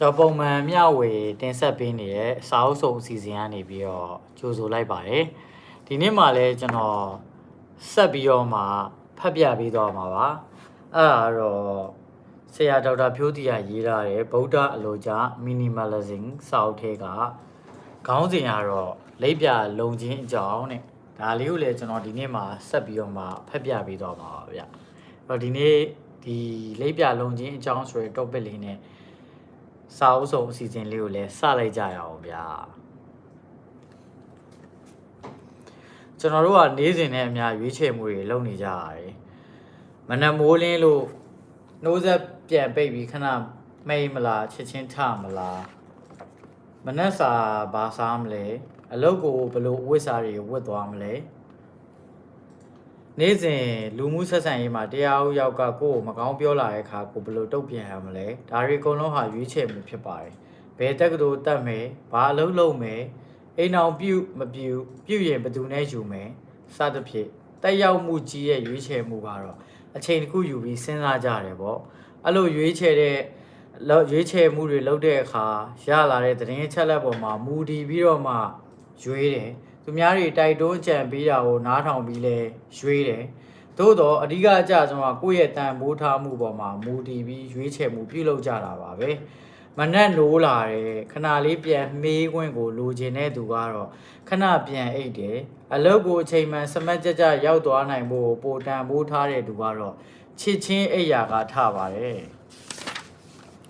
ကျွန်တော်ပုံမှန်မျှဝေတင်ဆက်ပေးနေတဲ့စာအုပ်စုံအစီအစဉ်ကနေပြီးတော့ကြိုဆိုလိုက်ပါတယ်ဒီနေ့မှလည်းကျွန်တော်ဆက်ပြီးတော့မှဖတ်ပြပေးတော့မှာပါအဲ့ဒါတော့ဆရာဒေါက်တာဖြိုးတီယာရေးထားတဲ့ဗုဒ္ဓအလိုကြ minimalism စာအုပ်ထဲကခေါင်းစဉ်ကတော့လိပ်ပြလုံချင်းအကြောင်းနဲ့ဒါလေးကိုလည်းကျွန်တော်ဒီနေ့မှဆက်ပြီးတော့မှဖတ်ပြပေးတော့မှာပါဗျအဲ့တော့ဒီနေ့ဒီလိပ်ပြလုံချင်းအကြောင်းဆိုတဲ့ topic လေးနဲ့ စာအုပ်စုံအစီအစဉ်လေးကိုလည်းစလိုက်ကြရအောင်ဗျာကျွန်တော်တို့ကနေ့စဉ်နဲ့အများရွေးချယ်မှုတွေလုပ်နေကြရတယ်မနက်မိုးလင်းလို့နှိုးဆက်ပြန်ပိတ်ပြီးခဏမိတ်မလားချက်ချင်းထမလားမနက်စာဘာစားမလဲအလုပ်ကိုဘယ်လိုဝတ်စားတွေဝတ်သွားမလဲ နေ့စဉ်လူမှုဆက်ဆံရေးမှာတရားဥယောက်ကကိုယ့်ကိုမကောင်းပြောလာတဲ့အခါကိုဘယ်လိုတုံ့ပြန်ရမလဲဒါတွေအကုန်လုံးဟာရွေးချယ်မှုဖြစ်ပါတယ်ဘယ်တက်ကတူတတ်မယ်ဘာအလုပ်လုပ်မယ်အိမ်အောင်ပြုတ်မပြုတ်ပြုတ်ရင်ဘယ်သူနဲ့ယူမယ်စသဖြင့်တက်ရောက်မှုကြီးရဲ့ရွေးချယ်မှုကတော့အချိန်တစ်ခုယူပြီးစဉ်းစားကြရတယ်ပေါ့အဲ့လိုရွေးချယ်တဲ့လောက်ရွေးချယ်မှုတွေလုပ်တဲ့အခါရလာတဲ့သတင်းအချက်အလက်ပေါ်မှာမူတည်ပြီးတော့မှရွေးတယ် သူများတွေတိုက်တွန်းကြံပေးတာကိုနားထောင်ပြီးလဲရွေးတယ်သို့တော့အဓိကအကြဆုံးကကိုယ့်ရဲ့တန်မိုးထားမှုပေါ်မှာမူတည်ပြီးရွေးချယ်မှုပြုလုပ်ကြတာပါပဲမနက်နိုးလာတယ်ခဏလေးပြန်မေးခွင့်ကိုလိုချင်တဲ့သူကတော့ခဏပြန်အိတ်တယ်အလုပ်ကိုအချိန်မှန်စမတ်ကြကြရောက်သွားနိုင်ဖို့ပိုတန်မိုးထားတဲ့သူကတော့ချစ်ချင်းအိယာကထပါတယ်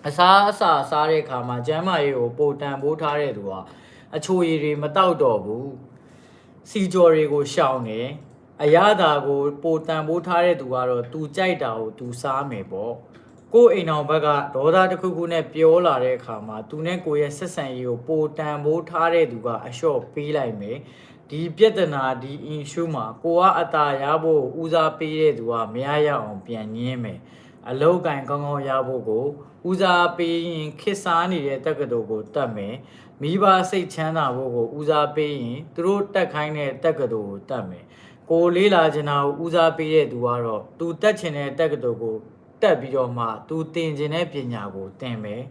အစားအစာစားတဲ့အခါမှာကျမ်းမာရေးကိုပိုတန်ဖိုးထားတဲ့သူကအချိုရည်တွေမတောက်တော့ဘူး စီကြော်တွေကိုရှောင်နေအရသာကိုပိုတန်ဖိုးထားတဲ့သူကတော့သူကြိုက်တာကိုသူစားမယ်ပေါ့ကိုယ့်အိမ်အောင်ဘက်ကဒေါသတစ်ခုခုနဲ့ပြောလာတဲ့အခါမှာသူနဲ့ကိုယ့်ရဲ့ဆက်ဆံရေးကိုပိုတန်ဖိုးထားတဲ့သူကအလျှော့ပေးလိုက်မယ်ဒီပြဿနာဒီ issue မှာကိုကအตาရဖို့ဦးစားပေးတဲ့သူကမရရအောင်ပြန်ညင်းမယ် အလောက်ကင်ကောင်းကောင်းရဖို့ကိုဦးစားပေးရင်ခစ်စားနေတဲ့တက္ကသိုလ်ကိုတတ်မယ်မိဘစိတ်ချမ်းသာဖို့ကိုဦးစားပေးရင်သူတို့တက်ခိုင်းတဲ့တက္ကသိုလ်ကိုတတ်မယ်ကိုလေးလာချင်တာကိုဦးစားပေးတဲ့သူကတော့သူတက်ချင်တဲ့တက္ကသိုလ်ကိုတက်ပြီးတော့မှသူသင်ချင်တဲ့ပညာကိုသင်မယ်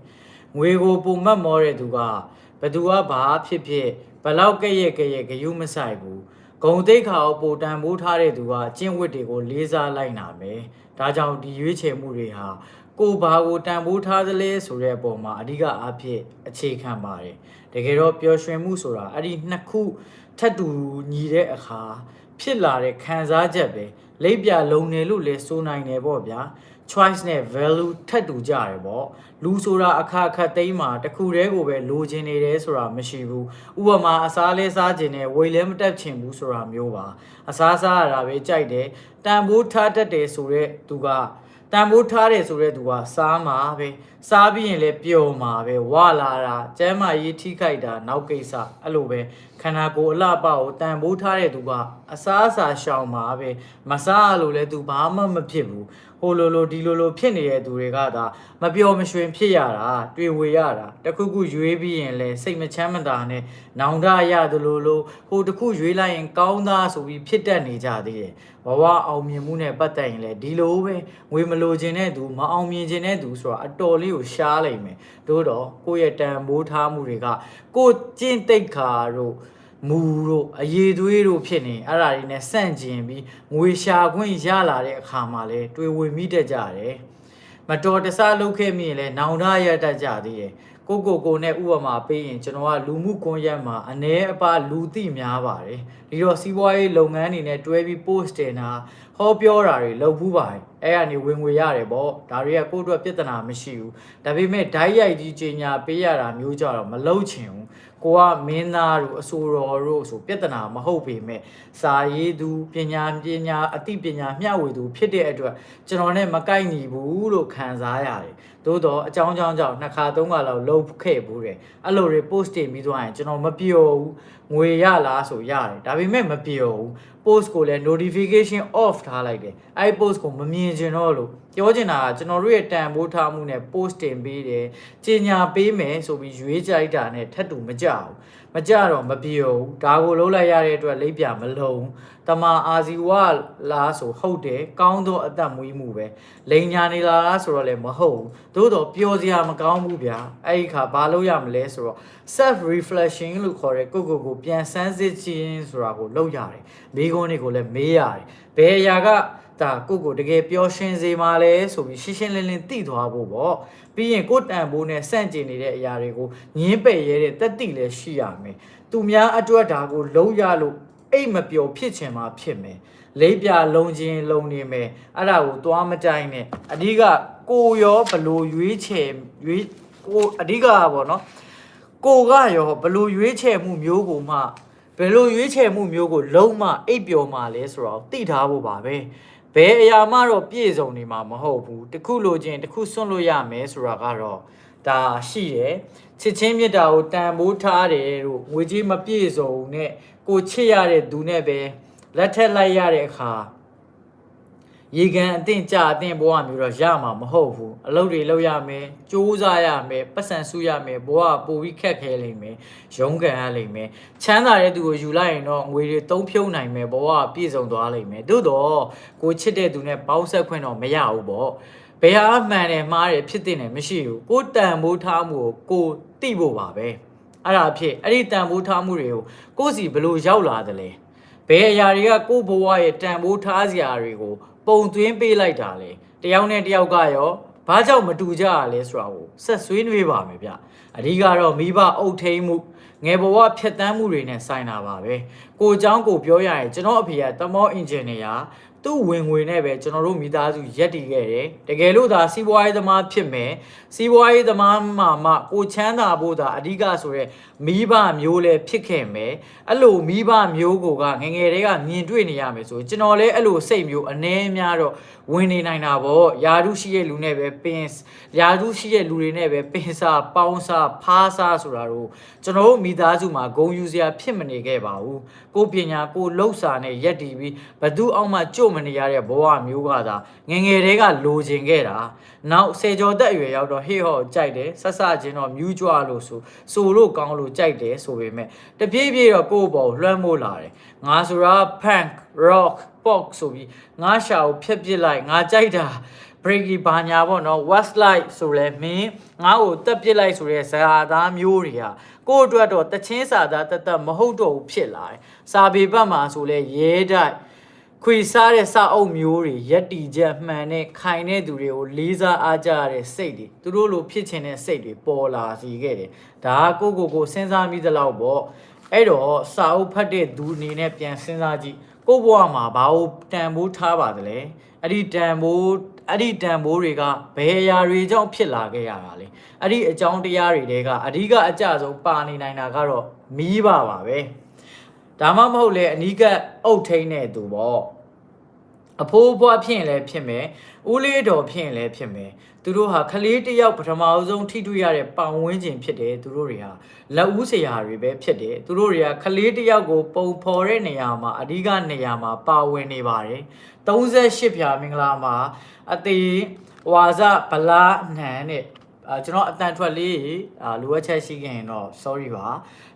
ငွေကိုပုံမတ်မောတဲ့သူကဘသူကဘာဖြစ်ဖြစ်ဘလောက်ကဲ့ရဲ့ကဲ့ရဲ့ဂယုမဆိုင်ဘူးဂုံတိတ်ခါကိုပိုတန်ဖိုးထားတဲ့သူကကျင့်ဝတ်တွေကိုလေးစားလိုက်နာမယ် ဒါကြောင့်ဒီရွေးချယ်မှုတွေဟာကိုဘာကိုတန်ဖိုးထားသလဲဆိုတဲ့အပေါ်မှာအဓိကအဖြစ်အခြေခံပါတယ်တကယ်တော့ပျော်ရွှင်မှုဆိုတာအဲ့ဒီနှစ်ခုထပ်တူညီတဲ့အခါဖြစ်လာတဲ့ခံစားချက်ပဲလိပ်ပြလုံးနေလို့လဲစိုးနိုင်တယ်ပေါ့ဗျာ choice နဲ့ value ထပ်တူကြတယ်ပေါ့လူဆိုတာအခါခတ်သိမ်းမှာတစ်ခုတည်းကိုပဲလိုချင်နေတယ်ဆိုတာမရှိဘူးဥပမာအစားလဲစားခြင်းနဲ့ဝေလဲမတက်ချင်ဘူးဆိုတာမျိုးပါအစားစားရတာပဲကြိုက်တယ်တန်ဖိုးထားတတ်တယ်ဆိုတော့သူကတန်ဖိုးထားတယ်ဆိုတဲ့သူကစားမှာပဲစားပြီးရင်လည်းပျော်မှာပဲဝလာတာကျမ်းမာရေးထိခိုက်တာနောက်ကိစ္စအဲ့လိုပဲခန္ဓာကိုယ်အလှပကိုတန်ဖိုးထားတဲ့သူကအစားအစာရှောင်မှာပဲမစားလို့လည်းသူဘာမှမဖြစ်ဘူး ဟိုလိုလိုဒီလိုလိုဖြစ်နေတဲ့သူတွေကသာမပျော်မရွှင်ဖြစ်ရတာတွေ့ဝေရတာတခုခုရွေးပြီးရင်လည်းစိတ်မချမ်းမသာနဲ့နောင်တရသလိုလိုဟိုတခုရွေးလိုက်ရင်ကောင်းသားဆိုပြီးဖြစ်တတ်နေကြသေးတယ်ဘဝအောင်မြင်မှုနဲ့ပတ်သက်ရင်လည်းဒီလိုပဲငွေမလိုချင်တဲ့သူမအောင်မြင်ချင်တဲ့သူဆိုတာအတော်လေးကိုရှားလိုက်မယ်တို့တော့ကိုယ့်ရဲ့တန်မိုးထားမှုတွေကကိုယ်ကျင့်သိက္ခာတို့ မူတို့အရေးသွေးတို့ဖြစ်နေအဲ့ဒါတွေနဲ့ဆန့်ကျင်ပြီးငွေရှာခွင့်ရလာတဲ့အခါမှာလဲတွေ့ဝေမိတတ်ကြတယ်မတော်တဆလုပ်ခဲ့မိရင်လဲနောင်တရတတ်ကြသေးတယ်ကိုကိုကိုနဲ့ဥပမာပေးရင်ကျွန်တော်ကလူမှုကွန်ရက်မှာအ ਨੇ အပါလူသိများပါတယ်ဒီတော့စီးပွားရေးလုပ်ငန်းတွေနဲ့တွဲပြီး post တင်တာဟောပြောတာတွေလုပ်ဘူးပါတယ်အဲ့ကနေဝင်ငွေရတယ်ပေါ့ဒါတွေကကိုယ့်အတွက်ပြဿနာမရှိဘူးဒါပေမဲ့ဓာတ်ရိုက်ကြီးကြီးညာပေးရတာမျိုးကြတော့မလုပ်ချင်ဘူး ကိုကမင်းသားတို့အဆိုတော်တို့ဆိုပြဿနာမဟုတ်ပေမဲ့စာရေးသူပညာပညာအသိပညာမျှဝေသူဖြစ်တဲ့အတွက်ကျွန်တော်နဲ့မကိုက်ညီဘူးလို့ခံစားရတယ် သို့တော့အကြောင်းကြောင်းကြောင့်နှစ်ခါသုံးခါလောက်လုပ်ခဲ့ဘူးတယ်အဲ့လိုတွေ post တင်ပြီးသွားရင်ကျွန်တော်မပြောဘူးငွေရလားဆိုရတယ်ဒါပေမဲ့မပြောဘူး post ကိုလည်း notification off ထားလိုက်တယ်အဲ့ post ကိုမမြင်ချင်တော့လို့ပြောချင်တာကကျွန်တော်တို့ရဲ့တန်ဖိုးထားမှုနဲ့ post တင်ပေးတယ်ကြီးညာပေးမယ်ဆိုပြီးရွေးကြိုက်တာနဲ့ထပ်တူမကြဘူးမကြတော့မပြောဘူးဒါကိုလုံးလိုက်ရတဲ့အတွက်လိပ်ပြမလုံး တမာအာဇီဝလားဆိုဟုတ်တယ်ကောင်းသောအသက်မွေးမှုပဲလိန်ညာနေလားလားဆိုတော့လည်းမဟုတ်ဘူးသို့တော့ပျော်စရာမကောင်းဘူးဗျာအဲ့ဒီခါဘာလုပ်ရမလဲဆိုတော့ self reflection လို့ခေါ်တဲ့ကိုယ့်ကိုယ်ကိုပြန်ဆန်းစစ်ခြင်းဆိုတာကိုလုပ်ရတယ်မိကုန်းတွေကိုလည်းမေးရတယ်ဘယ်အရာကဒါကိုယ့်ကိုယ်တကယ်ပျော်ရွှင်စေမှာလဲဆိုပြီးရှင်းရှင်းလင်းလင်းသိသွားဖို့ပေါ့ပြီးရင်ကိုယ်တန်ဖိုးနဲ့စန့်ကျင်နေတဲ့အရာတွေကိုညင်းပယ်ရဲတဲ့တက်တိလည်းရှိရမယ်သူများအတွက်ဒါကိုလုံးရလို့ အိတ်မပျော်ဖြစ်ချင်မှဖြစ်မယ်လေးပြလုံးချင်းလုံးနေမယ်အဲ့ဒါကိုသွားမတိုင်းနဲ့အဓိကကိုရောဘလို့ရွေးချယ်ရွေးကိုအဓိကကပေါ့နော်ကိုကရောဘလို့ရွေးချယ်မှုမျိုးကိုမှဘယ်လိုရွေးချယ်မှုမျိုးကိုလုံးမအိပ်ပျော်မှလဲဆိုတော့သိထားဖို့ပါပဲဘယ်အရာမှတော့ပြည့်စုံနေမှာမဟုတ်ဘူးတစ်ခုလိုချင်တစ်ခုစွန့်လို့ရမယ်ဆိုတာကတော့ဒါရှိတယ်ချစ်ချင်းမြတ်တာကိုတန်ဖိုးထားတယ်လို့ငွေကြေးမပြည့်စုံနဲ့ ကိုချစ်ရတဲ့သူနဲ့ပဲလက်ထက်လိုက်ရတဲ့အခါရေကန်အတင်းကြအတင်းဘဝမျိုးတော့ရမှာမဟုတ်ဘူးအလုပ်တွေလုပ်ရမယ်စူးစမ်းရမယ်ပတ်စံစုရမယ်ဘဝကပိုပြီးခက်ခဲလိမ့်မယ်ရုန်းကန်ရလိမ့်မယ်ချမ်းသာတဲ့သူကိုယူလိုက်ရင်တော့ငွေတွေသုံးဖြုံနိုင်မယ်ဘဝကပြည့်စုံသွားလိမ့်မယ်သို့တော့ကိုချစ်တဲ့သူနဲ့ပေါင်းဆက်ခွင့်တော့မရဘူးပေါ့ဘယ်ဟာမှန်တယ်မှားတယ်ဖြစ်တဲ့နဲ့မရှိဘူးကိုတန်မိုးထားမှုကိုကိုတိဖို့ပါပဲ အဲ့ဒါအဖြစ်အဲ့ဒီတန်ဖိုးထားမှုတွေကိုကိုယ့်စီဘယ်လိုရောက်လာတယ်လဲဘယ်အရာတွေကကိုယ့်ဘဝရဲ့တန်ဖိုးထားစရာတွေကိုပုံသွင်းပေးလိုက်တာလဲတယောက်နဲ့တယောက်ကရောဘာကြောင့်မတူကြရလဲဆိုတာကိုဆက်ဆွေးနွေးပါမယ်ဗျအဓိကတော့မိဘအုပ်ထိန်မှုငယ်ဘဝဖြတ်တန်းမှုတွေနဲ့ဆိုင်တာပါပဲကိုเจ้าကိုပြောရရင်ကျွန်တော်အဖေကတမောအင်ဂျင်နီယာ သူ့ဝင်ငွေနဲ့ပဲကျွန်တော်တို့မိသားစုရက်တည်ခဲ့တယ်တကယ်လို့ဒါစီးပွားရေးသမားဖြစ်မယ်စီးပွားရေးသမားမှမှကိုချမ်းသာဖို့ဒါအဓိကဆိုရဲမိဘမျိုးလည်းဖြစ်ခဲ့မယ်အဲ့လိုမိဘမျိုးကိုကငယ်ငယ်တည်းကမြင်တွေ့နေရမယ်ဆိုကျွန်တော်လည်းအဲ့လိုစိတ်မျိုးအနည်းအများတော့ဝင်နေနိုင်တာပေါ့ယာရုရှိရဲ့လူနဲ့ပဲပင်ယာရုရှိရဲ့လူတွေနဲ့ပဲပင်စားပေါင်းစားဖားစားဆိုတာတော့ကျွန်တော်တို့မိသားစုမှာဂုံယူစရာဖြစ်မနေခဲ့ပါဘူးကိုပညာကိုလှုပ်စာနဲ့ရက်တည်ပြီးဘသူအောက်မှကြုတ်မနေရတဲ့ဘဝမျိုးကသာငယ်ငယ်တည်းကလိုချင်ခဲ့တာနောက်ဆယ်ကျော်သက်အရွယ်ရောက်တော့ဟေ့ဟော့ကြိုက်တယ်ဆက်ဆချင်းတော့မြူးကြွလို့ဆိုဆိုလို့ကောင်းလို့ကြိုက်တယ်ဆိုပေမဲ့တပြေးပြေးတော့ကိုယ့်ဘော်လွှမ်းမိုးလာတယ်ငါဆိုတာ punk rock pop ဆိုပြီးငါရှာကိုဖျက်ပစ်လိုက်ငါကြိုက်တာ breaky ဘာညာပေါ့နော် westlight ဆိုလဲမင်းငါ့ကိုတက်ပစ်လိုက်ဆိုတဲ့ဇာသားမျိုးတွေကကိုယ့်အတွက်တော့တချင်းစာသားတသက်မဟုတ်တော့ဘူးဖြစ်လာတယ်စာပေဘက်မှာဆိုလဲရဲတိုက် ခွေစားတဲ့စာအုပ်မျိုးတွေရက်တီချက်မှန်တဲ့ခိုင်တဲ့သူတွေကိုလေးစားအားကြရတဲ့စိတ်တွေသူတို့လိုဖြစ်ချင်တဲ့စိတ်တွေပေါ်လာစီခဲ့တယ်ဒါကကိုကိုကိုစဉ်းစားမိသလောက်ပေါ့အဲ့တော့စာအုပ်ဖတ်တဲ့သူအနေနဲ့ပြန်စဉ်းစားကြည့်ကိုယ့်ဘဝမှာဘာလို့တန်ဖိုးထားပါတယ်လဲအဲ့ဒီတန်ဖိုးအဲ့ဒီတန်ဖိုးတွေကဘယ်အရာတွေကြောင့်ဖြစ်လာခဲ့ရတာလဲအဲ့ဒီအကြောင်းတရားတွေတဲကအဓိကအကျဆုံးပါနေနိုင်တာကတော့မီးပါပါပဲ ဒါမှမဟုတ်လေအနီးကအုတ်ထိန်တဲ့သူပေါ့အဖိုးအဖွားဖြစ်ရင်လည်းဖြစ်မယ်ဦးလေးတော်ဖြစ်ရင်လည်းဖြစ်မယ်သူတို့ဟာခလေးတစ်ယောက်ပထမအဆုံးထိတွေ့ရတဲ့ပတ်ဝန်းကျင်ဖြစ်တယ်သူတို့တွေဟာလက်ဦးဆရာတွေပဲဖြစ်တယ်သူတို့တွေကခလေးတစ်ယောက်ကိုပုံဖော်တဲ့နေရာမှာအဓိကနေရာမှာပါဝင်နေပါတယ်38ဖြာမင်္ဂလာမှာအသေးဝါဇဗလာနန်နဲ့ အာကျွန်တော်အတန်ထွက်လေးအာလိုအပ်ချက်ရှိခဲ့ရင်တော့ sorry ပါ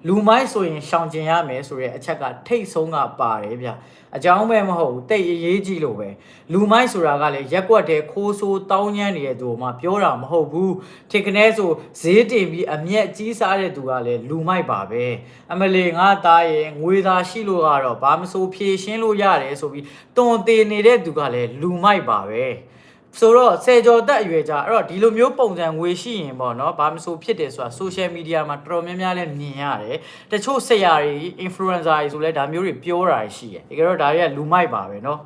လူမိုက်ဆိုရင်ရှောင်ကျင်ရမယ်ဆိုတဲ့အချက်ကထိတ်ဆုံးကပါတယ်ဗျအကြောင်းပဲမဟုတ်ဘူးတိတ်အရေးကြီးလို့ပဲလူမိုက်ဆိုတာကလည်းရက်ကွက်တဲ့ခိုးဆိုးတောင်းညမ်းနေတဲ့သူမှပြောတာမဟုတ်ဘူးထစ်ကနေဆိုဈေးတင်ပြီးအမျက်ကြီးစားတဲ့သူကလည်းလူမိုက်ပါပဲအမလီငါသားရဲ့ငွေသားရှိလို့ကတော့ဘာမဆိုဖြေရှင်းလို့ရတယ်ဆိုပြီးတွန်သေးနေတဲ့သူကလည်းလူမိုက်ပါပဲ ဆိုတော့ဆယ်ကျော်တက်အရွယ်ကြအဲ့တော့ဒီလိုမျိုးပုံစံငွေရှိရင်ပေါ့နော်ဘာမဆိုဖြစ်တယ်ဆိုတာ social media မှာတော်တော်များများလည်းမြင်ရတယ်တချို့ဆရာတွေ influencer တွေဆိုလဲဒါမျိုးတွေပြောတာရှိတယ်တကယ်တော့ဒါတွေကလူမိုက်ပါပဲเนาะ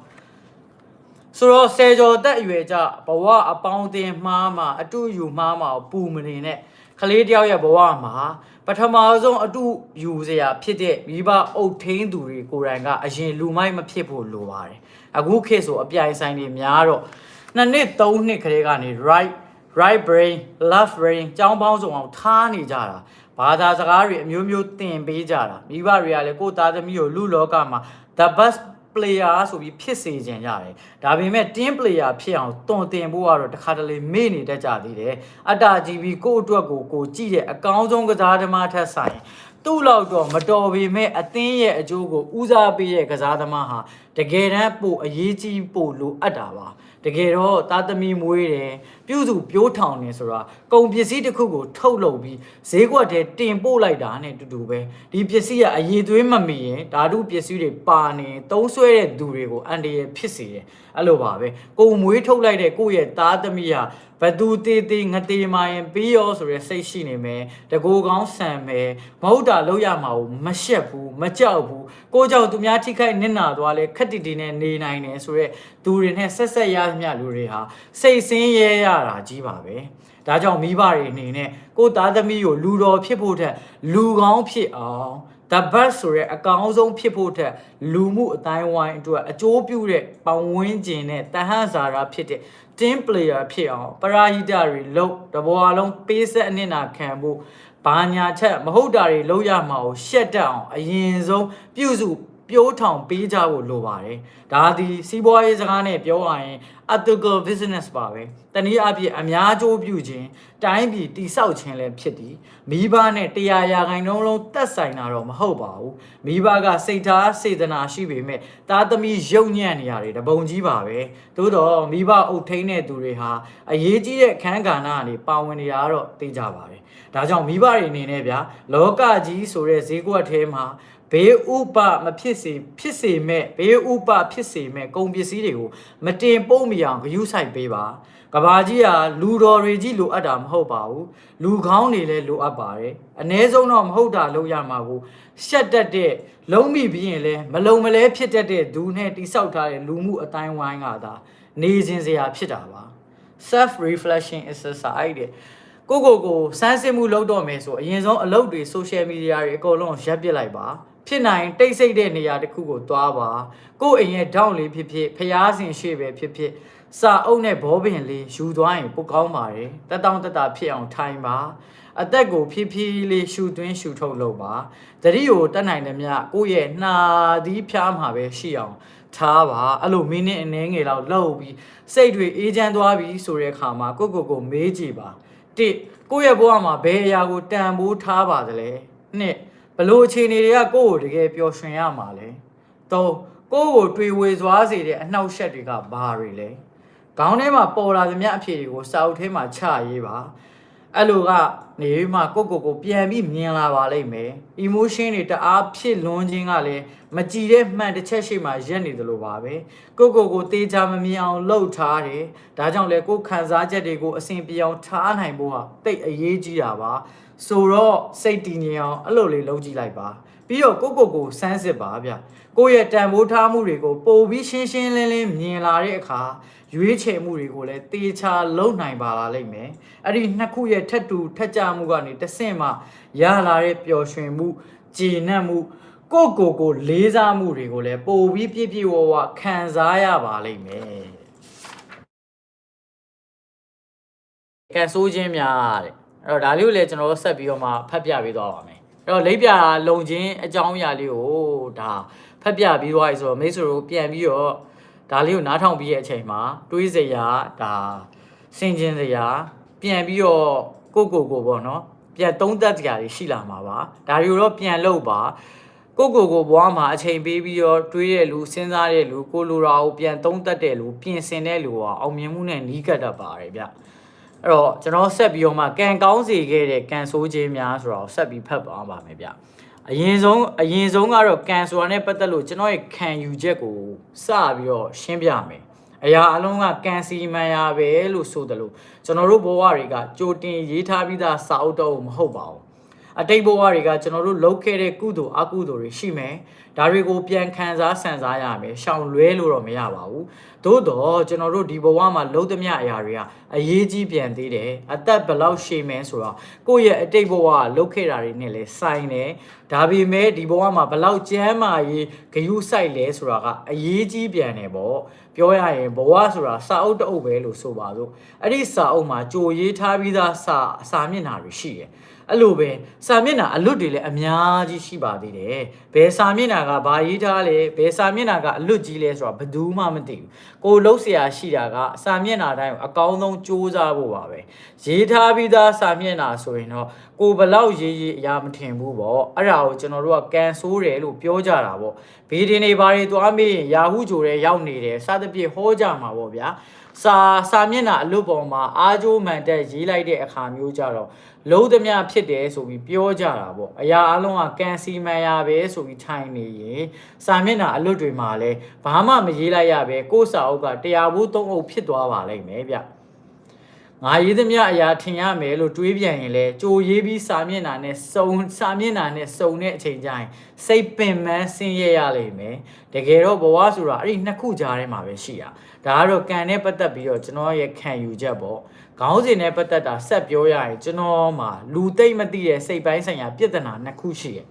ဆိုတော့ဆယ်ကျော်တက်အရွယ်ကြဘဝအပေါင်းအသင်းမှားမှာအတူယူမှားမှာပူမနေနဲ့ကလေးတယောက်ရဲ့ဘဝမှာပထမဆုံးအတူယူစရာဖြစ်တဲ့မိဘအုပ်ထိန်းသူတွေကိုယ်တိုင်ကအရင်လူမိုက်မဖြစ်ဖို့လိုပါတယ်အခုခေတ်ဆိုအပြိုင်ဆိုင်တွေများတော့ နှစ်နှစ်သုံးနှစ်ခရေကနေ right right brain left brain ကြောင်းပေါင်းစုံအောင်ထားနေကြတာဘာသာစကားတွေအမျိုးမျိုးသင်ပေးကြတာမိဘတွေကလည်းကိုယ့်သားသမီးကိုလူလောကမှာ the best player ဆိုပြီးဖြစ်စေခြင်းရတယ်ဒါပေမဲ့ team player ဖြစ်အောင်တွန်တင်ဖို့ကတော့တခါတလေမေ့နေတတ်ကြသေးတယ်အတားကြီးပြီးကိုယ့်အတွက်ကိုကိုကြည့်တဲ့အကောင်းဆုံးကစားသမားထက်ဆိုင်သူ့လောက်တော့မတော်ပေမဲ့အသင်းရဲ့အကျိုးကိုဦးစားပေးတဲ့ကစားသမားဟာတကယ်တမ်းပို့အရေးကြီးပို့လိုအပ်တာပါ တကယ်တော့သားသမီးမွေးတယ် ပြုစုပြိုးထောင်နေဆိုတာကုန်ပစ္စည်းတစ်ခုကိုထုတ်လုပ်ပြီးဈေးကွက်ထဲတင်ပို့လိုက်တာနဲ့တူတူပဲဒီပစ္စည်းကအရေးသွေးမမီရင်ဓာတုပစ္စည်းတွေပါနေသုံးဆွဲတဲ့သူတွေကိုအန်တရယ်ဖြစ်စေတယ်အဲ့လိုပါပဲကိုယ်မွေးထုတ်လိုက်တဲ့ကိုယ့်ရဲ့သားသမီးဟာဘသူတေးသေးငတေးမရင်ပြီးရောဆိုရယ်စိတ်ရှိနေမယ်တကိုယ်ကောင်းဆန်မယ်မဟုတ်တာလောက်ရမှာကိုမရှက်ဘူးမကြောက်ဘူးကိုကြောင့်သူများထိခိုက်နစ်နာသွားလဲခက်တီတီနဲ့နေနိုင်တယ်ဆိုရက်သူတွေနဲ့ဆက်ဆက်ရသမျှလူတွေဟာစိတ်ဆင်းရဲရတာကြီးပါပဲဒါကြောင့်မိဘတွေအနေနဲ့ကိုသားသမီးကိုလူတော်ဖြစ်ဖို့ထက်လူကောင်းဖြစ်အောင် the best ဆိုရဲအကောင်းဆုံးဖြစ်ဖို့ထက်လူမှုအတိုင်းဝိုင်းအတွက်အကျိုးပြုတဲ့ပတ်ဝန်းကျင်နဲ့တဟန်စာရာဖြစ်တဲ့ team player ဖြစ်အောင်ပရာဟိတတွေလုံးတဘောအလုံးပေးဆက်အနစ်နာခံဖို့ဘာညာချက်မဟုတ်တာတွေလုံးရမှာကိုရှက်တက်အောင်အရင်ဆုံးပြုစု ပြိုးထောင်ပေးကြဖို့လိုပါတယ်ဒါသည်စီးပွားရေးစကားနဲ့ပြောရရင် ethical business ပါပဲတနည်းအားဖြင့်အများကျိုးပြုခြင်းတိုင်းပြည်တိဆောက်ခြင်းလည်းဖြစ်သည်မိဘနဲ့တရားရာခိုင်နှုန်းလုံးတက်ဆိုင်တာတော့မဟုတ်ပါဘူးမိဘကစိတ်ထားစေတနာရှိပေမဲ့သားသမီးယုံညံ့နေရတယ်တပုံကြီးပါပဲသို့တော့မိဘအုပ်ထိန်းတဲ့သူတွေဟာအရေးကြီးတဲ့အခန်းကဏ္ဍကနေပါဝင်နေတာတော့သိကြပါတယ်ဒါကြောင့်မိဘတွေအနေနဲ့ဗျာလောကကြီးဆိုတဲ့ဈေးကွက်ထဲမှာ ဘေးဥပမဖြစ်စေဖြစ်စေမဲ့ဘေးဥပဖြစ်စေမဲ့ကုန်ပစ္စည်းတွေကိုမတင်ပို့မိအောင်ဂရုစိုက်ပေးပါကဘာကြီးဟာလူတော်တွေကြီးလိုအပ်တာမဟုတ်ပါဘူးလူကောင်းတွေလည်းလိုအပ်ပါတယ်အ ਨੇ ဆုံးတော့မဟုတ်တာလို့ရမှာကိုရှက်တက်တဲ့လုံးမိပြီးရင်လည်းမလုံမလဲဖြစ်တတ်တဲ့ဒူနဲ့တိဆောက်ထားတဲ့လူမှုအတိုင်းဝိုင်းကသာနေစဉ်စရာဖြစ်တာပါ self reflection exercise တဲ့ကိုကိုကိုစမ်းစစ်မှုလုပ်တော့မယ်ဆိုအရင်ဆုံးအလုပ်တွေ social media တွေအကုန်လုံးရပ်ပစ်လိုက်ပါ ဖြစ်နိုင်တိတ်ဆိတ်တဲ့နေရာတစ်ခုကိုသွားပါကိုယ့်အိမ်ရဲ့ဒေါင်းလေးဖြစ်ဖြစ်ဖျားစင်ရှေ့ပဲဖြစ်ဖြစ်စာအုပ်နဲ့ဘောပင်လေးယူသွားရင်ပိုကောင်းပါတယ်တက်တောင့်တက်တာဖြစ်အောင်ထိုင်ပါအသက်ကိုဖြည်းဖြည်းလေးရှူသွင်းရှူထုတ်လုပ်ပါတတိကိုတက်နိုင်တယ်မြကိုယ့်ရဲ့နှာသီးဖြားမှာပဲရှိအောင်ထားပါအဲ့လိုမိနစ်အနည်းငယ်လောက်လှုပ်ပြီးစိတ်တွေအေးချမ်းသွားပြီဆိုတဲ့အခါမှာကိုယ့်ကိုယ်ကိုမေးကြည့်ပါတစ်ကိုယ့်ရဲ့ဘဝမှာဘယ်အရာကိုတန်ဖိုးထားပါသလဲနှစ် ဘလို့အခြေအနေတွေကကိုယ့်ကိုတကယ်ပျော်ရွှင်ရမှာလဲသုံးကိုယ့်ကိုတွေဝေစွာစေတဲ့အနှောက်အယှက်တွေကဘာတွေလဲခေါင်းထဲမှာပေါ်လာသမျှအဖြစ်တွေကိုစာအုပ်ထဲမှာချရေးပါအဲ့လိုကနေမှကိုယ့်ကိုယ်ကိုပြန်ပြီးမြင်လာပါလိမ့်မယ် emotion တွေတအားဖြစ်လွန်းခြင်းကလည်းမကြည်တဲ့မှန်တစ်ချက်ရှိမှရက်နေသလိုပါပဲကိုယ့်ကိုယ်ကိုတေးချမမြင်အောင်လှုပ်ထားတယ်ဒါကြောင့်လေကိုယ်ခံစားချက်တွေကိုအစဉ်ပြေအောင်ထားနိုင်ဖို့ဟာတိတ်အရေးကြီးတာပါ ဆိုတော့စိတ်တည်ငြိမ်အောင်အဲ့လိုလေးလုပ်ကြည့်လိုက်ပါပြီးတော့ကိုယ့်ကိုယ်ကိုစမ်းစစ်ပါဗျကိုယ့်ရဲ့တန်ဖိုးထားမှုတွေကိုပိုပြီးရှင်းရှင်းလင်းလင်းမြင်လာတဲ့အခါရွေးချယ်မှုတွေကိုလည်းတေချာလုံနိုင်ပါလာလိမ့်မယ်အဲ့ဒီနှစ်ခုရဲ့ထက်တူထက်ကြမှုကနေတစ်ဆင့်မှရလာတဲ့ပျော်ရွှင်မှုကြည်နပ်မှုကိုယ့်ကိုယ်ကိုလေးစားမှုတွေကိုလည်းပိုပြီးပြည့်ပြည့်ဝဝခံစားရပါလိမ့်မယ်ကန်ဆိုးခြင်းများတဲ့ အဲ့တော့ဒါလေးကိုလည်းကျွန်တော်တို့ဆက်ပြီးတော့မှဖတ်ပြပေးသွားပါမယ်အဲ့တော့လိပ်ပြလုံခြင်းအကြောင်းအရာလေးကိုဒါဖတ်ပြပြီးသွားပြီဆိုတော့မိတ်ဆွေတို့ပြန်ပြီးတော့ဒါလေးကိုနားထောင်ပြီးရဲ့အချိန်မှာတွေးစရာဒါစင်ကျင်စရာပြန်ပြီးတော့ကိုကိုကိုပေါ့နော်ပြန်သုံးသက်စရာတွေရှိလာမှာပါဒါတွေကိုတော့ပြန်လုပ်ပါကိုကိုကိုဘွားမှာအချိန်ပေးပြီးတော့တွေးတဲ့လူစဉ်းစားတဲ့လူကိုလိုရာကိုပြန်သုံးသက်တဲ့လူပြင်ဆင်တဲ့လူကအောင်မြင်မှုနဲ့နီးကပ်တတ်ပါတယ်ဗျ အဲ့တော့ကျွန်တော်ဆက်ပြီးတော့မှကံကောင်းစေခဲ့တဲ့ကံဆိုးခြင်းများဆိုတော့ဆက်ပြီးဖတ်သွားပါမယ်ဗျအရင်ဆုံးအရင်ဆုံးကတော့ကံဆိုတာနဲ့ပတ်သက်လို့ကျွန်တော်ရဲ့ခံယူချက်ကိုစပြီးတော့ရှင်းပြမယ်အရာအလုံးကကံစီမံရပဲလို့ဆိုတယ်လို့ကျွန်တော်တို့ဘဝတွေကကြိုတင်ရေးထားပြီးသားစာအုပ်တော့မဟုတ်ပါဘူး အတိတ်ဘဝတွေကကျွန်တော်တို့လုပ်ခဲ့တဲ့ကုသိုလ်အကုသိုလ်တွေရှိမယ်ဒါတွေကိုပြန်ခံစားဆန်စားရမယ်ရှောင်လွဲလို့တော့မရပါဘူးသို့တော့ကျွန်တော်တို့ဒီဘဝမှာလုံးသမျှအရာတွေကအရေးကြီးပြန်သေးတယ်အသက်ဘယ်လောက်ရှည်မယ်ဆိုတော့ကိုယ့်ရဲ့အတိတ်ဘဝကလုပ်ခဲ့တာတွေနဲ့လည်းဆိုင်တယ်ဒါပေမဲ့ဒီဘဝမှာဘယ်လောက်ကြမ်းမာရေးဂယုစိုက်လဲဆိုတာကအရေးကြီးပြန်တယ်ပေါ့ပြောရရင်ဘဝဆိုတာစာအုပ်တအုပ်ပဲလို့ဆိုပါစို့အဲ့ဒီစာအုပ်မှာကြိုရေးထားပြီးသားစာစာမျက်နှာတွေရှိတယ် အဲ့လိုပဲစာမျက်နှာအလွတ်တွေလည်းအများကြီးရှိပါသေးတယ်ဘယ်စာမျက်နှာကဘာရေးထားလဲဘယ်စာမျက်နှာကအလွတ်ကြီးလဲဆိုတာဘယ်သူမှမသိဘူးကိုလုံးဆရာရှိတာကစာမျက်နှာတိုင်းကိုအကောင်းဆုံးစူးစမ်းဖို့ပါပဲရေးထားပြီးသားစာမျက်နှာဆိုရင်တော့ကိုဘလောက်ရေးရေးအရာမထင်ဘူးပေါ့အဲ့ဒါကိုကျွန်တော်တို့ကကန်ဆိုးတယ်လို့ပြောကြတာပေါ့ဗီဒီနေဘာတွေသွားမေးရင်ယာဟုဂျိုတဲ့ရောက်နေတယ်စသဖြင့်ဟောကြမှာပေါ့ဗျာစာစာမျက်နှာအလွတ်ပေါ်မှာအားကြိုးမှန်တက်ရေးလိုက်တဲ့အခါမျိုးကြတော့ လုံးသမျှဖြစ်တယ်ဆိုပြီးပြောကြတာပေါ့အရာအလုံးကကန်စီမန်ရပဲဆိုပြီးထိုင်နေရင်စာမျက်နှာအလွတ်တွေမှာလည်းဘာမှမရေးလိုက်ရပဲကိုယ့်စာအုပ်ကတရားဘူးသုံးအုပ်ဖြစ်သွားပါလိမ့်မယ်ဗျ ငါရေးသမျှအရာထင်ရမယ်လို့တွေးပြန်ရင်လေကြိုရေးပြီးစာမျက်နှာနဲ့စုံစာမျက်နှာနဲ့စုံတဲ့အချိန်ကျရင်စိတ်ပင်ပန်းဆင်းရဲရလိမ့်မယ်တကယ်တော့ဘဝဆိုတာအဲ့ဒီနှစ်ခုကြားထဲမှာပဲရှိတာဒါကတော့ကံနဲ့ပတ်သက်ပြီးတော့ကျွန်တော်ရဲ့ခံယူချက်ပေါ့ခေါင်းစဉ်နဲ့ပတ်သက်တာဆက်ပြောရရင်ကျွန်တော်မှာလူသိမ့်မသိတဲ့စိတ်ပိုင်းဆိုင်ရာပြဿနာနှစ်ခုရှိတယ်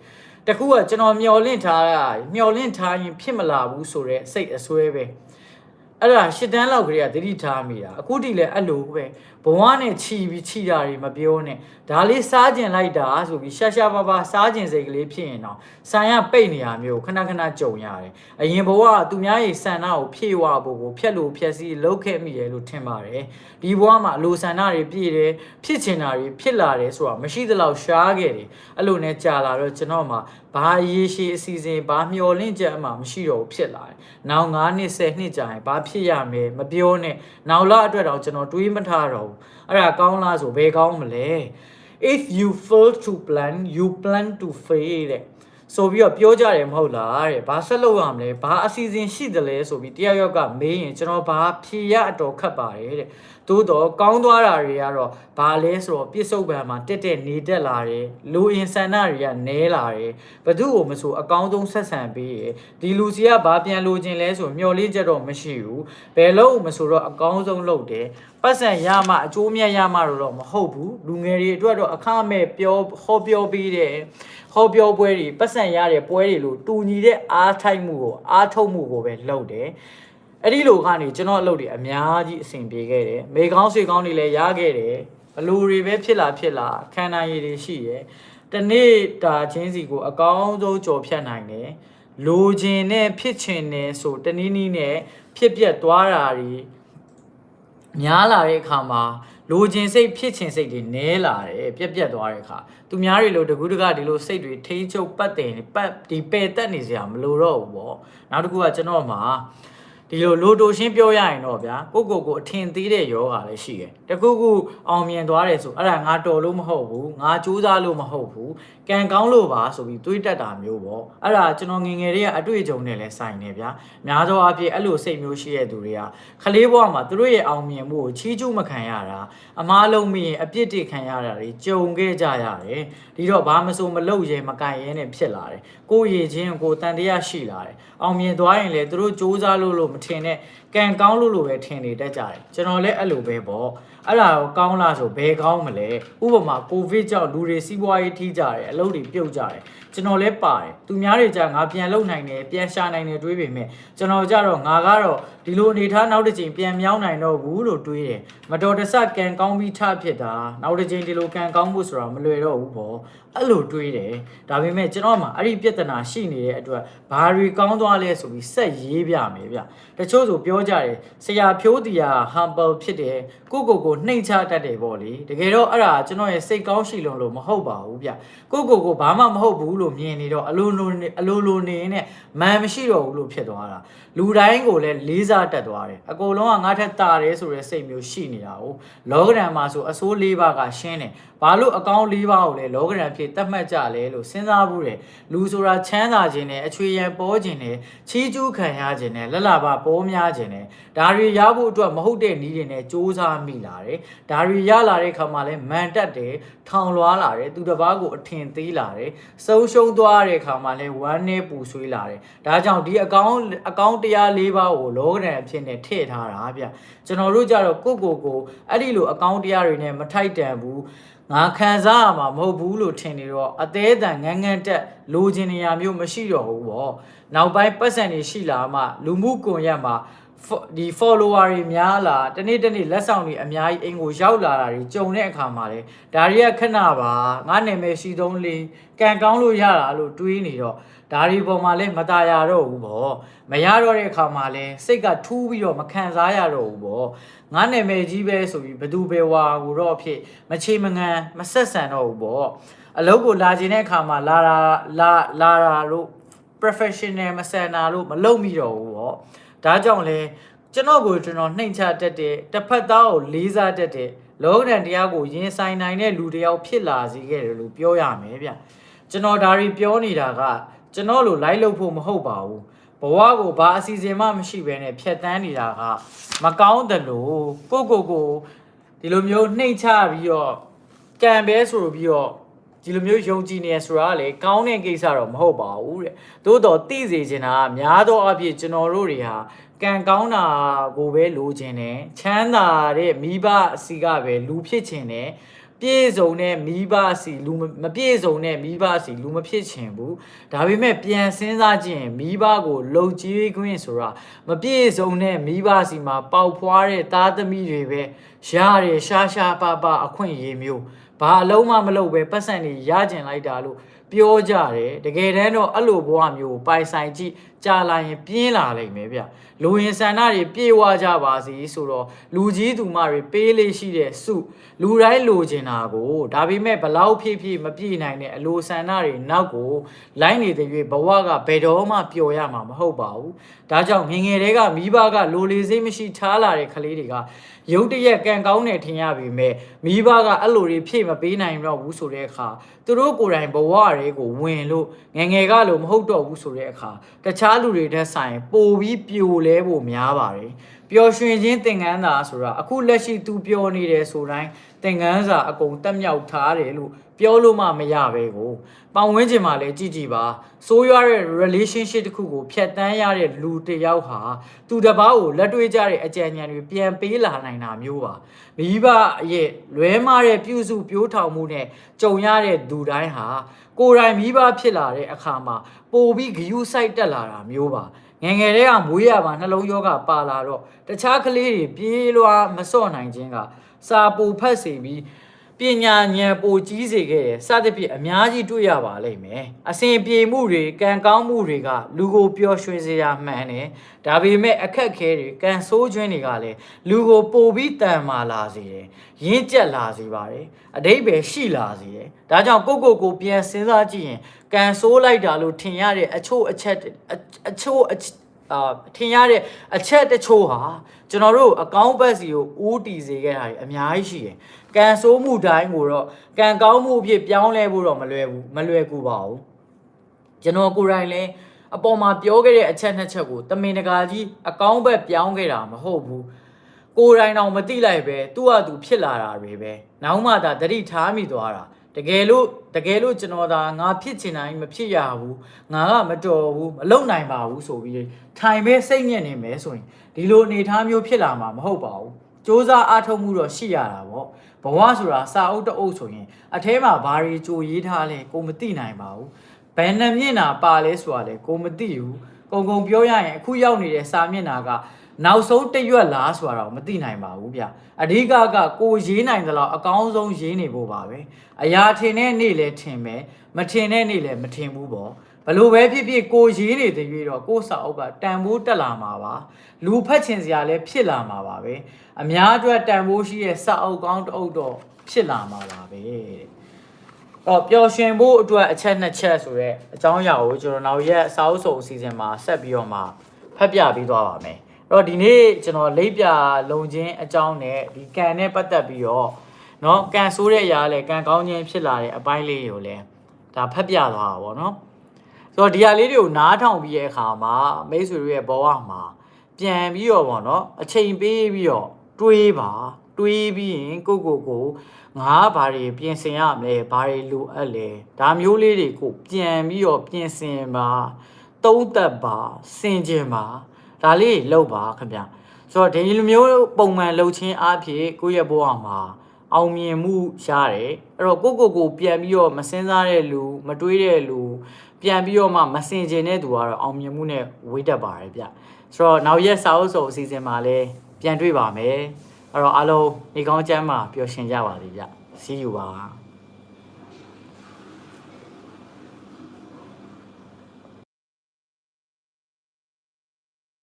တခုကကျွန်တော်မျော်လင့်ထားတာမျော်လင့်ထားရင်ဖြစ်မလာဘူးဆိုတော့စိတ်အစွဲပဲအဲ့ဒါရှစ်တန်းလောက်ကလေးကတတိထားမိတာအခုထိလည်းအဲ့လိုပဲ ဘဝနဲ့ခြီးပြီးခြီးတာတွေမပြောနဲ့ဒါလေးစားကျင်လိုက်တာဆိုပြီးရှာရှာပါပါစားကျင်စိတ်ကလေးဖြစ်ရင်တော့ဆန်ရပိတ်နေရမျိုးခဏခဏကြုံရတယ်အရင်ဘဝကသူများရဲ့ဆန္ဒကိုဖြည့်ဝဖို့ကိုဖြက်လို့ဖြက်စီးလုပ်ခဲ့မိတယ်လို့ထင်ပါတယ်ဒီဘဝမှာအလိုဆန္ဒတွေပြည့်တယ်ဖြစ်ချင်တာတွေဖြစ်လာတယ်ဆိုတာမရှိသလောက်ရှားခဲ့တယ်အဲ့လိုနဲ့ကြာလာတော့ကျွန်တော်မှာဘာအရေးရှိအစီအစဉ်ဘာမျောလင့်ချက်အမှမရှိတော့ဘူးဖြစ်လာတယ်နောက်9နှစ်10နှစ်ကြာရင်ဘာဖြစ်ရမယ်မပြောနဲ့နောက်လာအတွက်တော့ကျွန်တော်တွေးမထားတော့ဘူးအဲ့ဒါကောင်းလားဆိုဘယ်ကောင်းမလဲ if you fail to plan you plan to fail တဲ့ဆိုပြီးတော့ပြောကြတယ်မဟုတ်လားတဲ့ဘာဆက်လုပ်ရမလဲဘာအစီအစဉ်ရှိတယ်လဲဆိုပြီးတယောက်ယောက်ကမေးရင်ကျွန်တော်ဘာဖြေရအတော်ခတ်ပါတယ်တဲ့ သို့တော့ကောင်းသွားတာတွေကတော့ဘာလဲဆိုတော့ပြစ္ဆုတ်ပံမှာတက်တက်နေတက်လာတယ်လူအင်ဆန္ဒတွေကနဲလာတယ်ဘသူ့ကိုမဆိုအကောင်းဆုံးဆက်ဆံပေးရဒီလူစီကဘာပြန်လိုချင်လဲဆိုမျော်လင့်ချက်တော့မရှိဘူးဘယ်လို့မဆိုတော့အကောင်းဆုံးလုပ်တယ်ပတ်စံရမှအကျိုးမြတ်ရမှတော့မဟုတ်ဘူးလူငယ်တွေအတွက်တော့အခမဲ့ပြောဟောပြောပေးတယ်ဟောပြောပွဲတွေပတ်စံရတဲ့ပွဲတွေလို့တူညီတဲ့အားထိုက်မှုကိုအားထုတ်မှုကိုပဲလုပ်တယ် အဲ့ဒီလိုကနေကျွန်တော်အလုပ်တွေအများကြီးအဆင်ပြေခဲ့တယ်မေကောင်းဆွေကောင်းတွေလည်းရခဲ့တယ်ဘလူတွေပဲဖြစ်လာဖြစ်လာခန္ဓာရည်တွေရှိရယ်တနေ့တာချင်းစီကိုအကောင်းဆုံးကြော်ဖြတ်နိုင်တယ်လိုချင်နဲ့ဖြစ်ချင်တယ်ဆိုတနည်းနည်းနဲ့ဖြစ်ပြက်သွားတာတွေများလာတဲ့အခါမှာလိုချင်စိတ်ဖြစ်ချင်စိတ်တွေနည်းလာတယ်ပြက်ပြက်သွားတဲ့အခါသူများတွေလို့တကူးတကဒီလိုစိတ်တွေထိ ंच ချုပ်ပတ်တယ်ပတ်ဒီပယ်တက်နေစရာမလိုတော့ဘူးပေါ့နောက်တစ်ခုကကျွန်တော်မှာ ဒီလိုလိုတိုရှင်းပြောရရင်တော့ဗျာကိုကိုကိုအထင်သေးတဲ့ယောဂါလည်းရှိတယ်တခုခုအောင်မြင်သွားတယ်ဆိုအဲ့ဒါငါတော်လို့မဟုတ်ဘူးငါကြိုးစားလို့မဟုတ်ဘူးကံကောင်းလို့ပါဆိုပြီးတွေးတက်တာမျိုးပေါ့အဲ့ဒါကျွန်တော်ငယ်ငယ်လေးကအတွေ့အကြုံနဲ့လည်းဆိုင်နေဗျာများသောအားဖြင့်အဲ့လိုစိတ်မျိုးရှိတဲ့သူတွေကခလေးဘဝမှာသူတို့ရဲ့အောင်မြင်မှုကိုချီးကျူးမခံရတာအမားလုံးမရင်အပြစ်တွေခံရတာတွေကြုံခဲ့ကြရတယ်ဒီတော့ဘာမဆိုမလုပ်ရဲမကင်ရဲနဲ့ဖြစ်လာတယ်ကိုယ်ရည်ချင်းကိုယ်တန်တရားရှိလာတယ်အောင်မြင်သွားရင်လည်းသူတို့စူးစမ်းလို့လို့မထင်နဲ့ကံကောင်းလို့လို့ပဲထင်နေတတ်ကြတယ်ကျွန်တော်လည်းအဲ့လိုပဲပေါ့အဲ့ဒါကိုကောင်းလားဆိုဘယ်ကောင်းမလဲဥပမာကိုဗစ်ကြောင့်လူတွေစီးပွားရေးထိကြတယ်အလုပ်တွေပြုတ်ကြတယ် ကျွန်တော်လည်းပါတယ်သူများတွေကြာငါပြန်လုပ်နိုင်တယ်ပြန်ရှာနိုင်တယ်တွေးပေမဲ့ကျွန်တော်ကြတော့ငါကတော့ဒီလိုအနေထားနောက်တစ်ချိန်ပြန်မြောင်းနိုင်တော့ဘူးလို့တွေးတယ်မတော်တဆကံကောင်းပြီးထဖြစ်တာနောက်တစ်ချိန်ဒီလိုကံကောင်းဖို့ဆိုတာမလွယ်တော့ဘူးပေါ့အဲ့လိုတွေးတယ်ဒါပေမဲ့ကျွန်တော်မှအဲ့ဒီပြဿနာရှိနေတဲ့အတွက်ဘာတွေကောင်းသွားလဲဆိုပြီးဆက်ရေးပြမယ်ဗျတချို့ဆိုပြောကြတယ်ဆရာဖြိုးတီယာ humble ဖြစ်တယ်ကိုကိုကိုနှိမ်ချတတ်တယ်ပေါ့လေတကယ်တော့အဲ့ဒါကျွန်တော်ရဲ့စိတ်ကောင်းရှိလုံးလို့မဟုတ်ပါဘူးဗျကိုကိုကိုဘာမှမဟုတ်ဘူးလမြင်နေတော့အလိုလိုနေအလိုလိုနေနဲ့မန်မရှိတော့ဘူးလို့ဖြစ်သွားတာလူတိုင်းကိုလည်းလေးစားတတ်သွားတယ်အကုန်လုံးကငါထက်တာတယ်ဆိုတဲ့စိတ်မျိုးရှိနေတာ哦လောကဓာတ်မှာဆိုအစိုး၄ပါးကရှင်းတယ်ဘာလို့အကောင်း၄ပါးကိုလည်းလောကဓာတ်ဖြစ်တတ်မှတ်ကြလဲလို့စဉ်းစားဘူးတယ်လူဆိုတာချမ်းသာခြင်းနဲ့အချွေရန်ပေါ်ခြင်းနဲ့ချီးကျူးခံရခြင်းနဲ့လက်လာပါပေါ်များခြင်းနဲ့ဒါတွေရဖို့အတွက်မဟုတ်တဲ့နည်းတွေနဲ့စ조사မိလာတယ်ဒါတွေရလာတဲ့ခါမှာလဲမန်တက်တယ်ထောင်လွားလာတယ်သူတစ်ပါးကိုအထင်သေးလာတယ်ဆုံး ရှုံးသွားတဲ့ခါမှာလဲဝမ်းနဲ့ပူဆွေးလာတယ်ဒါကြောင့်ဒီအကောင့်အကောင့်တရား၄ပါးကိုလောကဓာတ်အဖြစ်နဲ့ထည့်ထားတာဗျကျွန်တော်တို့ကြတော့ကိုကိုကိုအဲ့ဒီလိုအကောင့်တရားတွေနဲ့မထိုက်တန်ဘူးငါခံစားရမှာမဟုတ်ဘူးလို့ထင်နေတော့အသေးအတန်ငန်းငန်းတက်လိုချင်နေရမျိုးမရှိတော့ဘူးပေါ့နောက်ပိုင်းပတ်စံတွေရှိလာမှလူမှုကွန်ရက်မှာ fo- ဒီ follower တွေများလာတနေ့တနေ့လက်ဆောင်တွေအများကြီးအိမ်ကိုရောက်လာတာတွေကြုံတဲ့အခါမှာလေဒါတွေကခဏပါငါနာမည်ရှိသုံးလေးကန်ကောင်းလို့ရတာလို့တွေးနေတော့ဒါတွေပေါ်မှာလဲမตายရတော့ဘူးပေါ့မရတော့တဲ့အခါမှာလဲစိတ်ကထူးပြီးတော့မခံစားရတော့ဘူးပေါ့ငါနာမည်ကြီးပဲဆိုပြီးဘသူပဲဝါကိုတော့အဖြစ်မချေမငန်မဆက်ဆံတော့ဘူးပေါ့အလုပ်ကိုလာခြင်းတဲ့အခါမှာလာတာလာလာတာတို့ professional မဆန်တာလို့မလုပ်မိတော့ဘူးပေါ့ ဒါကြောင့်လဲကျွန်တော်ကိုကျွန်တော်နှိမ်ချတတ်တဲ့တစ်ဖက်သားကိုလေးစားတတ်တဲ့လောကဓာတ်တရားကိုရင်ဆိုင်နိုင်တဲ့လူတစ်ယောက်ဖြစ်လာစေခဲ့တယ်လို့ပြောရမယ်ဗျကျွန်တော်ဒါတွေပြောနေတာကကျွန်တော်လိုလိုက်လုပ်ဖို့မဟုတ်ပါဘူးဘဝကိုဘာအစီအစဉ်မှမရှိဘဲနဲ့ဖြတ်တန်းနေတာကမကောင်းတယ်လို့ကိုကိုကိုဒီလိုမျိုးနှိမ်ချပြီးတော့ကံပဲဆိုပြီးတော့ ဒီလိုမျိုးယုံကြည်နေရဆိုတာကလေကောင်းတဲ့ကိစ္စတော့မဟုတ်ပါဘူးတဲ့သို့တော့သိစေချင်တာကများသောအားဖြင့်ကျွန်တော်တို့တွေဟာကံကောင်းတာကိုပဲလိုချင်တယ်ချမ်းသာတဲ့မိဘအစီကပဲလူဖြစ်ချင်တယ်ပြည့်စုံတဲ့မိဘအစီလူမမပြည့်စုံတဲ့မိဘအစီလူမဖြစ်ချင်ဘူးဒါပေမဲ့ပြန်စဉ်းစားကြည့်ရင်မိဘကိုလုံကြီးခွင့်ဆိုတာမပြည့်စုံတဲ့မိဘအစီမှာပေါက်ဖွားတဲ့သားသမီးတွေပဲရတယ်ရှားရှားပါပါအခွင့်အရေးမျိုး ဘာအလုံးမမလုပ်ပဲပတ်စံတွေရကျင်လိုက်တာလို့ပြောကြတယ်တကယ်တမ်းတော့အဲ့လိုဘဝမျိုးကိုပိုင်ဆိုင်ကြည့် ကြာလာရင်ပြင်းလာလိမ့်မယ်ဗျလူရင်ဆန္ဒတွေပြေဝကြပါစီဆိုတော့လူကြီးသူမတွေပေးလေးရှိတဲ့စုလူတိုင်းလိုချင်တာကိုဒါပေမဲ့ဘလောက်ဖြည့်ဖြည့်မပြည့်နိုင်တဲ့အလိုဆန္ဒတွေနောက်ကိုလိုင်းနေတဲ့၍ဘဝကဘယ်တော့မှပျော်ရမှာမဟုတ်ပါဘူးဒါကြောင့်ငယ်ငယ်တည်းကမိဘကလိုလေစိတ်မရှိထားလာတဲ့ကလေးတွေကရုတ်တရက်ကံကောင်းတယ်ထင်ရပေမဲ့မိဘကအဲ့လိုတွေဖြည့်မပေးနိုင်တော့ဘူးဆိုတဲ့အခါသူတို့ကိုယ်တိုင်ဘဝတွေကိုဝင်လို့ငယ်ငယ်ကလို့မဟုတ်တော့ဘူးဆိုတဲ့အခါတခြားလူတွေထက်ဆိုင်ပိုပြီးပြိုလဲဖို့များပါတယ်ပျော်ရွှင်ခြင်းသင်္ကန်းသာဆိုတာအခုလက်ရှိသူပျော်နေတယ်ဆိုတိုင်းသင်္ကန်းစာအကုန်တက်မြောက်ထားတယ်လို့ပြောလို့မှမရပဲကိုပတ်ဝန်းကျင်မှာလည်းကြည့်ကြည့်ပါဆိုးရွားတဲ့ relationship တစ်ခုကိုဖျက်ဆီးရတဲ့လူတစ်ယောက်ဟာသူတစ်ပါးကိုလက်တွေ့ကြတဲ့အကြံဉာဏ်တွေပြန်ပေးလာနိုင်တာမျိုးပါမိဘရဲ့လွဲမားတဲ့ပြုစုပြိုးထောင်မှုနဲ့ကြုံရတဲ့သူတိုင်းဟာ ကိုယ်တိုင်မိဘဖြစ်လာတဲ့အခါမှာပိုပြီးဂယုစိုက်တက်လာတာမျိုးပါငယ်ငယ်တည်းကမွေးရပါနှလုံးယောဂပါလာတော့တခြားကလေးတွေပြေးလွှားမစော့နိုင်ခြင်းကစာပူဖတ်စေပြီး ပညာဉာဏ်ပိုကြီးစေခဲ့တယ်စသဖြင့်အများကြီးတွေ့ရပါလိမ့်မယ်အစဉ်ပြေမှုတွေကံကောင်းမှုတွေကလူကိုပျော်ရွှင်စေရမှန်တယ်ဒါပေမဲ့အခက်ခဲတွေကံဆိုးခြင်းတွေကလည်းလူကိုပိုပြီးတန်မာလာစေတယ်ရင့်ကျက်လာစေပါတယ်အတိတ်ပဲရှိလာစေတယ်ဒါကြောင့်ကိုကိုကိုပြန်စဉ်းစားကြည့်ရင်ကံဆိုးလိုက်တာလို့ထင်ရတဲ့အချို့အချက်အအချို့အချအာထင်ရတဲ့အချက်တချို့ဟာကျွန်တော်တို့အကောင့်ဘက်စီကိုဦးတည်စေခဲ့တာတွေအများကြီးရှိတယ်။ ကံဆိုးမှုတိုင်းကိုတော့ကံကောင်းမှုအဖြစ်ပြောင်းလဲဖို့တော့မလွယ်ဘူးမလွယ်ကူပါဘူး။ကျွန်တော်ကိုယ်တိုင်လည်းအပေါ်မှာပြောခဲ့တဲ့အချက်နှစ်ချက်ကိုတမင်တကာကြီးအကောင့်ဘက်ပြောင်းခဲ့တာမဟုတ်ဘူး။ကိုယ်တိုင်တော့မသိလိုက်ပဲသူ့ဟာသူဖြစ်လာတာတွေပဲ။နောက်မှသာတတိထားမိသွားတာ။တကယ်လို့တကယ်လို့ကျွန်တော်ဒါငါဖြစ်ချင်တိုင်းမဖြစ်ရဘူးငါကမတော်ဘူးမလုံနိုင်ပါဘူးဆိုပြီးထိုင်ပဲစိတ်ညစ်နေမယ်ဆိုရင်ဒီလိုအနေအထားမျိုးဖြစ်လာမှာမဟုတ်ပါဘူး စ조사အားထုတ်မှုတော့ရှိရတာပေါ့ဘဝဆိုတာစာအုပ်တအုပ်ဆိုရင်အထဲမှာဘာတွေကြိုရေးထားလဲကိုမသိနိုင်ပါဘူးဘယ်နှမျက်နာပါလဲဆိုတာလဲကိုမသိဘူးကုံကုံပြောရရင်အခုရောက်နေတဲ့စာမျက်နာကနောက်ဆုံးတရွက်လားဆိုတာတော့မသိနိုင်ပါဘူးဗျအဓိကကကိုရေးနိုင်သလောက်အကောင်းဆုံးရေးနေဖို့ပါပဲအရာထင်တဲ့နေ့လဲထင်မယ်မထင်တဲ့နေ့လဲမထင်ဘူးပေါ့ ဘလို့ပဲဖြစ်ဖြစ်ကိုရေးနေတဲ့ရွေးတော့ကိုစာအုပ်ကတန်ဖိုးတက်လာမှာပါလူဖတ်ချင်စရာလဲဖြစ်လာမှာပါပဲအများအတွက်တန်ဖိုးရှိတဲ့စာအုပ်ကောင်းတစ်အုပ်တော့ဖြစ်လာမှာပါပဲတဲ့ တော့ပျော်ရွှင်ဖို့အတွက်အချက်နှစ်ချက်ဆိုတော့အကြောင်းအရာကိုကျွန်တော်နောက်ရက်စာအုပ်စုံအစီအစဉ်မှာဆက်ပြီးတော့မှဖတ်ပြပေးသွားပါမယ်။အဲ့တော့ဒီနေ့ကျွန်တော်လိပ်ပြလုံခြင်းအကြောင်းနဲ့ဒီကံနဲ့ပတ်သက်ပြီးတော့เนาะကံဆိုးတဲ့အရာလဲကံကောင်းခြင်းဖြစ်လာတဲ့အပိုင်းလေးကိုလည်းဒါဖတ်ပြသွားတာပေါ့နော်။ ဆိုတော့ဒီဟာလေးတွေကိုနားထောင်ပြီးတဲ့အခါမှာမိတ်ဆွေတို့ရဲ့ဘဝမှာပြန်ပြီးတော့ပေါ့နော်အချိန်ပေးပြီးတော့တွေးပါတွေးပြီးရင်ကိုယ့်ကိုယ်ကိုငါဘာတွေပြင်ဆင်ရမလဲဘာတွေလိုအပ်လဲဒါမျိုးလေးတွေကိုပြန်ပြီးတော့ပြင်ဆင်ပါသုံးသက်ပါစင်ကြင်ပါဒါလေးတွေလုပ်ပါခင်ဗျဆိုတော့ဒီလိုမျိုးပုံမှန်လုပ်ခြင်းအဖြစ်ကိုယ့်ရဲ့ဘဝမှာအောင်မြင်မှုရတယ်အဲ့တော့ကိုယ့်ကိုယ်ကိုပြန်ပြီးတော့မစင်စားတဲ့လူမတွေးတဲ့လူ ပြန်ပြီးတော့မှမစင်ကျင်တဲ့သူကတော့အောင်မြင်မှုနဲ့ဝေးတတ်ပါတယ်ဗျဆိုတော့နောက်ရက်စာအုပ်စုံအစီအစဉ်မှာလည်းပြန်တွေ့ပါမယ်အဲ့တော့အားလုံးနေကောင်းချမ်းမှာပျော်ရွှင်ကြပါစေဗျ see you ပါ